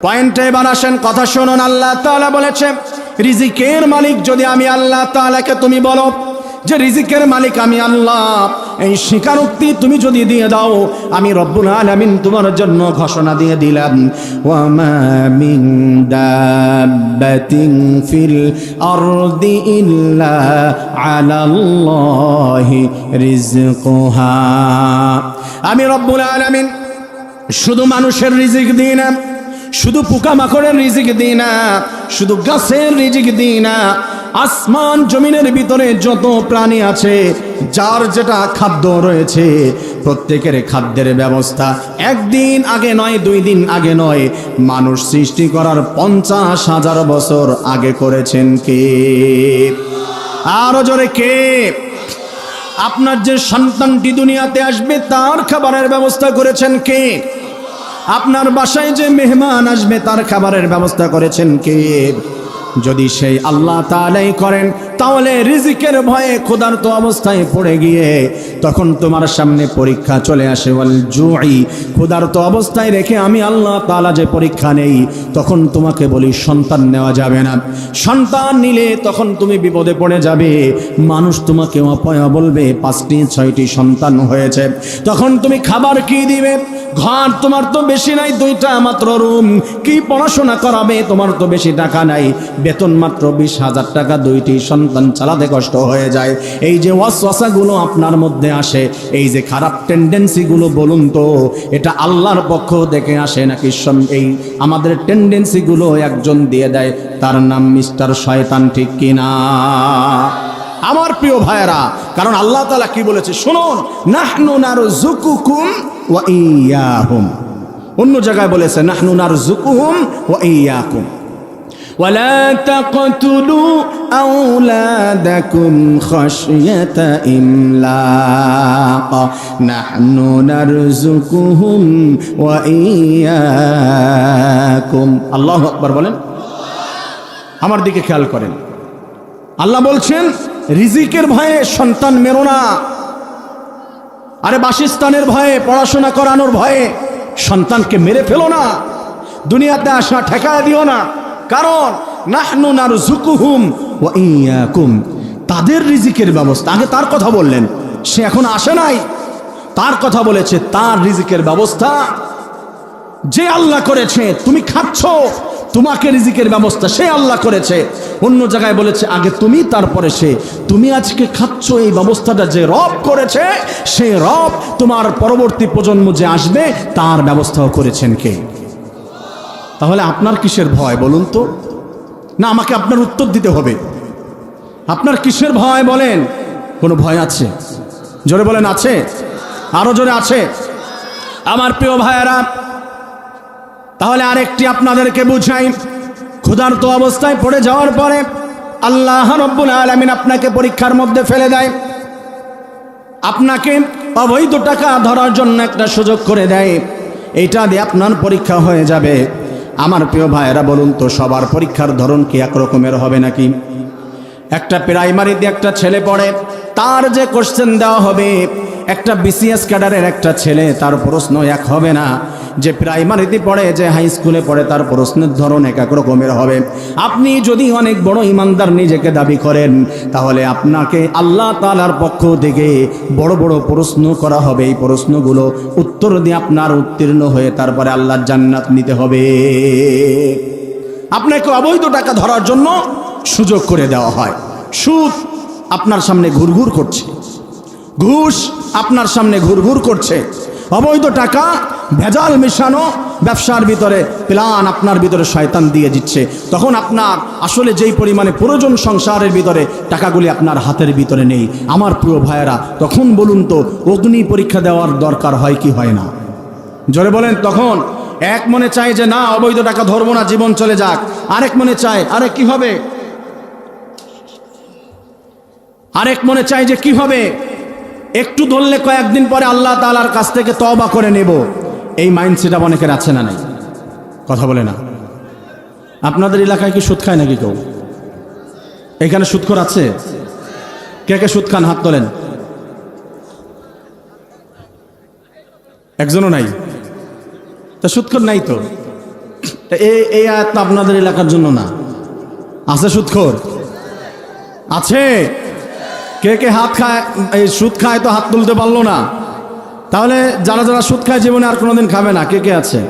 পয়েন্টে এবার আসেন, কথা শুনুন, আল্লাহ তাআলা বলেছে, রিজিকের মালিক যদি আমি আল্লাহ তাআলাকে তুমি বলো, যে রিজিকের মালিক আমি আল্লাহ, এই স্বীকারোক্তি তুমি যদি দিয়ে দাও, আমি রব্বুল আলামিন তোমার জন্য ঘোষণা দিয়ে দিলাম ফিল আমি রব্বুল আলামিন শুধু মানুষের রিজিক দিই না শুধু পোকামাকড়ের রিজিক দিই না, শুধু গাছের রিজিক দিই না, আসমান জমিনের ভিতরে যত প্রাণী আছে, যার যেটা খাদ্য রয়েছে, প্রত্যেকের খাদ্যের ব্যবস্থা একদিন আগে নয়, দুই দিন আগে নয়, মানুষ সৃষ্টি করার পঞ্চাশ হাজার বছর আগে করেছেন কে? আরও জোরে কে? আপনার যে সন্তানটি দুনিয়াতে আসবে, তার খাবারের ব্যবস্থা করেছেন কে? আপনার বাসায় যে মেহমান আসবে, তার খাবারের ব্যবস্থা করেছেন কে? যদি সেই আল্লাহ তালাই করেন তাহলে রিজিকের ভয়ে ক্ষুধার্ত অবস্থায় পড়ে গিয়ে তখন তোমার সামনে পরীক্ষা চলে আসে। বল জুই, ক্ষুধার্ত অবস্থায় রেখে আমি আল্লাহ তালা যে পরীক্ষা নেই, তখন তোমাকে বলি সন্তান নেওয়া যাবে না। সন্তান নিলে তখন তুমি বিপদে পড়ে যাবে। মানুষ তোমাকে অপয়া বলবে, পাঁচটি, ছয়টি সন্তান হয়েছে। তখন তুমি খাবার কি দিবে? ঘর তোমার তো বেশি নাই, দুইটা মাত্র রুম। কি পড়াশোনা করাবে? তোমার তো বেশি টাকা নাই। বেতন মাত্র বিশ হাজার টাকা, দুইটি সন্তান চালাতে কষ্ট হয়ে যায়। এই যে ওয়াসওয়াসাগুলো আপনার মধ্যে আসে, এই যে খারাপ টেন্ডেন্সিগুলো বলুন তো, এটা আল্লাহর পক্ষ থেকে আসে নাকি এই আমাদের টেন্ডেন্সিগুলো একজন দিয়ে দেয়, তার নাম মিস্টার শয়তান ঠিক কিনা? আমার প্রিয় ভাইয়েরা, কারণ আল্লাহ তালা কি বলেছে? শুনুন, নাহনু নারযুকুকুম ওয়া ইয়াহুম। অন্য জায়গায় বলেছে, নাহনু নারযুকুহুম ওয়া ইয়াকুম। ولا تقتلوا أولادكم خشية إملاق نحن نرزقهم وإياكم الله أكبر বলেন আমার দিকে খেয়াল করেন আল্লাহ বলছেন রিজিকের ভয়ে সন্তান মেরো না আরে বাসস্থানের ভয়ে পড়াশোনা করানোর ভয়ে সন্তানকে মেরে ফেলো না দুনিয়াতে আসা ঠেকায় দিও না কারণ নাহনু নার জুকুহুম ও ইয়াকুম। তাদের রিজিকের ব্যবস্থা। আগে তার কথা বললেন। সে এখন আসে নাই। তার কথা বলেছে, তার রিজিকের ব্যবস্থা। যে আল্লাহ করেছে, তুমি খাচ্ছ। তোমাকে রিজিকের ব্যবস্থা সে আল্লাহ করেছে। অন্য জায়গায় বলেছে, আগে তুমি, তারপরে সে। তুমি আজকে খাচ্ছ, এই ব্যবস্থাটা যে রব করেছে, সে রব তোমার পরবর্তী প্রজন্ম যে আসবে, তার ব্যবস্থাও করেছেন কে? তাহলে আপনার কিসের ভয় বলুন তো? না, আমাকে আপনার উত্তর দিতে হবে। আপনার কিসের ভয় বলেন? কোনো ভয় আছে? জোরে বলেন, আছে? আরও জোরে, আছে? আমার প্রিয় ভাইয়েরা, তাহলে আরেকটি আপনাদেরকে বুঝাই। ক্ষুধার্ত অবস্থায় পড়ে যাওয়ার পরে আল্লাহ রব্বুল আলমিন আপনাকে পরীক্ষার মধ্যে ফেলে দেয়। আপনাকে অবৈধ টাকা ধরার জন্য একটা সুযোগ করে দেয়। এইটা দিয়ে আপনার পরীক্ষা হয়ে যাবে। আমার প্রিয় ভাইয়েরা বলুন তো, সবার পরীক্ষার ধরন কি একরকমের হবে নাকি? একটা প্রাইমারিতে একটা ছেলে পড়ে, তার যে কোশ্চেন দেওয়া হবে একটা বিসিএস ক্যাডারের একটা ছেলে, তার প্রশ্ন এক হবে না। যে প্রাইমারিতে পড়ে, যে হাই স্কুলে পড়ে, তার প্রশ্নের ধরন এক এক রকমের হবে। আপনি যদি অনেক বড় ইমানদার নিজেকে দাবি করেন, তাহলে আপনাকে আল্লাহ তালার পক্ষ থেকে বড় বড় প্রশ্ন করা হবে। এই প্রশ্নগুলো উত্তর দিয়ে আপনার উত্তীর্ণ হয়ে তারপরে আল্লাহর জান্নাত নিতে হবে। আপনাকে অবৈধ টাকা ধরার জন্য সুযোগ করে দেওয়া হয়। সুদ আপনার সামনে ঘুরঘুর করছে। ঘুষ আপনার সামনে ঘুরঘুর করছে। অবৈধ টাকা, ভেজাল মেশানো, ব্যবসার ভিতরে প্লান আপনার ভিতরে শয়তান দিয়ে দিচ্ছে। তখন আপনার আসলে যেই পরিমাণে প্রয়োজন সংসারের ভিতরে, টাকাগুলি আপনার হাতের ভিতরে নেই। আমার প্রিয় ভাইয়েরা, তখন বলুন তো, অগ্নি পরীক্ষা দেওয়ার দরকার হয় কি হয় না? জোরে বলেন, তখন এক মনে চায় যে, না, অবৈধ টাকা ধরবো না, জীবন চলে যাক। আরেক মনে চায়, আরে, কি হবে? আরেক মনে চায় যে, কি হবে? একটু ধরলে কয়েকদিন পরে আল্লাহ তালার কাছ থেকে তবা করে নেব। এই মাইন্ডসেট অনেকের আছে না নাই? কথা বলে না। আপনাদের এলাকায় কি সুদ খায় নাকি কেউ? এখানে সুদখোর আছে? কে কে সুদ খান? হাত তোলেন। একজনও নাই? তা সুৎখর নাই তো। এই আয়াতটা আপনাদের এলাকার জন্য না। আছে সুদখোর আছে। কে কে হাত খায়, এই সুদ খায় তো হাত তুলতে পারল না। তাহলে যারা যারা সুদ খায় জীবনে আর কোনোদিন খাবে না, কে কে আছে?